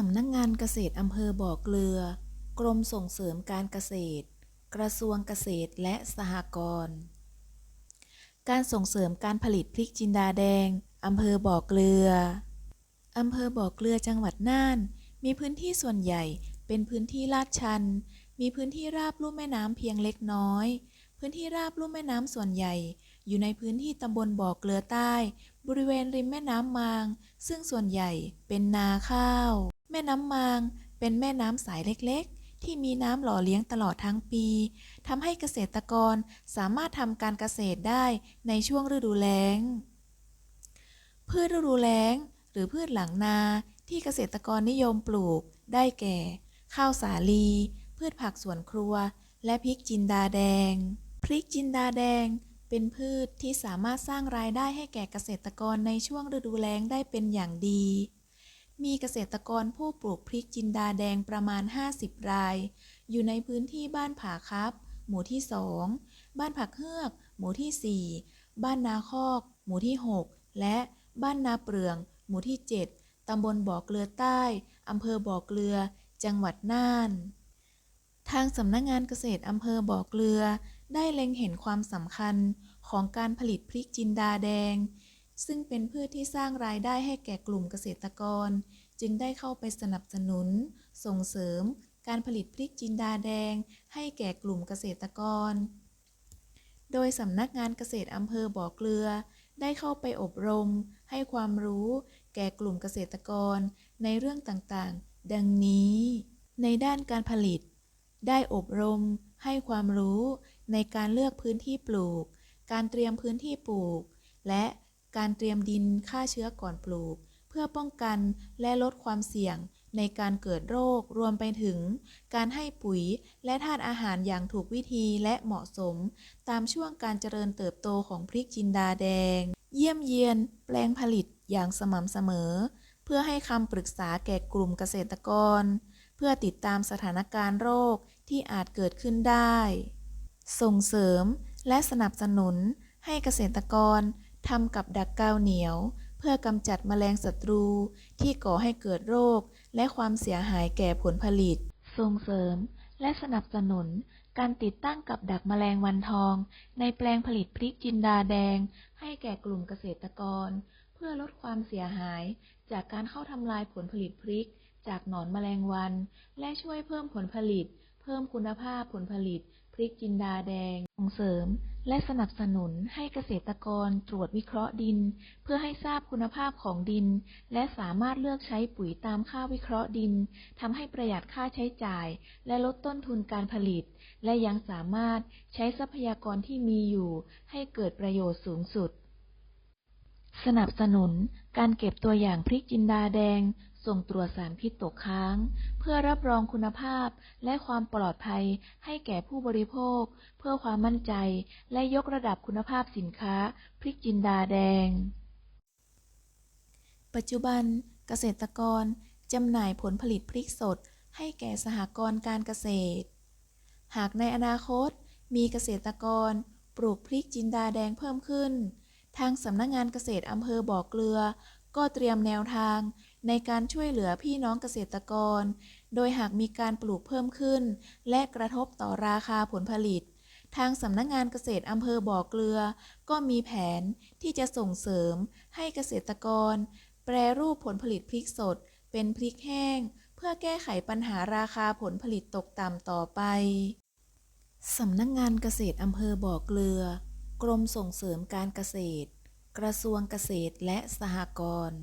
สำนักงานเกษตรอำเภอบ่อเกลือ กรมส่งเสริมการเกษตร กระทรวงเกษตรและสหกรณ์การส่งเสริมการผลิตพริกจินดาแดงอำเภอบ่อเกลืออำเภอบ่อเกลือจังหวัดน่าน มีพื้นที่ส่วนใหญ่เป็นพื้นที่ลาดชัน มีพื้นที่ราบลุ่มแม่น้ำเพียงเล็กน้อย พื้นที่ราบลุ่มแม่น้ำส่วนใหญ่ อยู่ในพื้นที่ตำบลบ่อเกลือใต้ บริเวณริมแม่น้ำมาง ซึ่งส่วนใหญ่เป็นนาข้าว แม่น้ำมางเป็นแม่น้ำสายเล็กๆ ที่มีน้ำหล่อเลี้ยงตลอดทั้งปีทำให้เกษตรกรสามารถทำการเกษตรได้ในช่วงฤดูแล้ง พืชฤดูแล้ง หรือพืชหลังนาที่เกษตรกรนิยมปลูก ได้แก่ ข้าวสาลี พืชผักสวนครัว และพริกจินดาแดง พริกจินดาแดงเป็นพืชที่สามารถสร้างรายได้ให้แก่เกษตรกรในช่วงฤดูแล้งได้เป็นอย่างดี มีเกษตรกรผู้ปลูกพริกจินดาแดงประมาณ 50 ราย อยู่ในพื้นที่บ้านผาครับ หมู่ที่ 2 บ้านผักเฮือก หมู่ที่ 4 บ้านนาคอก หมู่ที่ 6 และบ้านนาเปลือง หมู่ที่ 7 ตำบลบ่อเกลือใต้ อำเภอบ่อเกลือ จังหวัดน่าน ทางสำนักงานเกษตรอำเภอบ่อเกลือ ได้เล็งเห็นความสำคัญของการผลิตพริกจินดาแดง ซึ่งเป็นพืชที่สร้างรายได้ให้แก่กลุ่มเกษตรกร จึงได้เข้าไปสนับสนุน ส่งเสริม การผลิตพริกจินดาแดง ให้แก่กลุ่มเกษตรกร โดยสำนักงานเกษตรอำเภอบ่อเกลือ ได้เข้าไปอบรม ให้ความรู้แก่กลุ่มเกษตรกร ในเรื่องต่างๆ ดังนี้ ในด้านการผลิต ได้อบรม ให้ความรู้ในการเลือกพื้นที่ปลูก การเตรียมพื้นที่ปลูก และ การเตรียมดินฆ่าเชื้อก่อนปลูก เพื่อป้องกันและลดความเสี่ยงในการเกิดโรครวมไปถึง การให้ปุ๋ยและธาตุอาหารอย่างถูกวิธีและเหมาะสม ตามช่วงการเจริญเติบโตของพริกจินดาแดง เยี่ยมเยียน แปลงผลิตอย่างสม่ำเสมอ เพื่อให้คำปรึกษาแก่กลุ่มเกษตรกร เพื่อติดตามสถานการณ์โรคที่อาจเกิดขึ้นได้ ส่งเสริมและสนับสนุนให้เกษตรกร ทำกับดักกาวเหนียว เพื่อกำจัดแมลงศัตรูที่ก่อให้เกิดโรค และความเสียหายแก่ผลผลิต ส่งเสริม และสนับสนุน การติดตั้งกับดักแมลงวันทอง ในแปลงผลิตพริกจินดาแดง ให้แก่กลุ่มเกษตรกร เพื่อลดความเสียหาย จากการเข้าทำลายผลผลิตพริก จากหนอนแมลงวัน และช่วยเพิ่มผลผลิต เพิ่มคุณภาพผลผลิต พริกจินดาแดง ส่งเสริม และสนับสนุนให้เกษตรกรตรวจวิเคราะห์ดิน เพื่อให้ทราบคุณภาพของดิน และสามารถเลือกใช้ปุ๋ยตามค่าวิเคราะห์ดินทำให้ประหยัดค่าใช้จ่าย และลดต้นทุนการผลิต และยังสามารถใช้ทรัพยากรที่มีอยู่ ให้เกิดประโยชน์สูงสุด สนับสนุนการเก็บตัวอย่างพริกจินดาแดง ส่งตรวจสารพิษตกค้าง เพื่อรับรองคุณภาพและความปลอดภัยให้แก่ผู้บริโภค เพื่อความมั่นใจและยกระดับคุณภาพสินค้าพริกจินดาแดง ปัจจุบันเกษตรกรจำหน่ายผลผลิตพริกสด ให้แก่สหกรณ์การเกษตร หากในอนาคตมีเกษตรกรปลูกพริกจินดาแดงเพิ่มขึ้น ทางสำนักงานเกษตรอำเภอบ่อเกลือ ก็เตรียมแนวทาง ในการช่วยเหลือพี่น้องเกษตรกร โดยหากมีการปลูกเพิ่มขึ้น และกระทบต่อราคาผลผลิต ทางสำนักงานเกษตรอำเภอบ่อเกลือ ก็มีแผนที่จะส่งเสริม ให้เกษตรกร แปรรูปผลผลิตพริกสด เป็นพริกแห้ง เพื่อแก้ไขปัญหาราคาผลผลิตตกต่ำต่อไปสำนักงานเกษตรอำเภอบ่อเกลือ กรมส่งเสริมการเกษตร กระทรวงเกษตรและสหกรณ์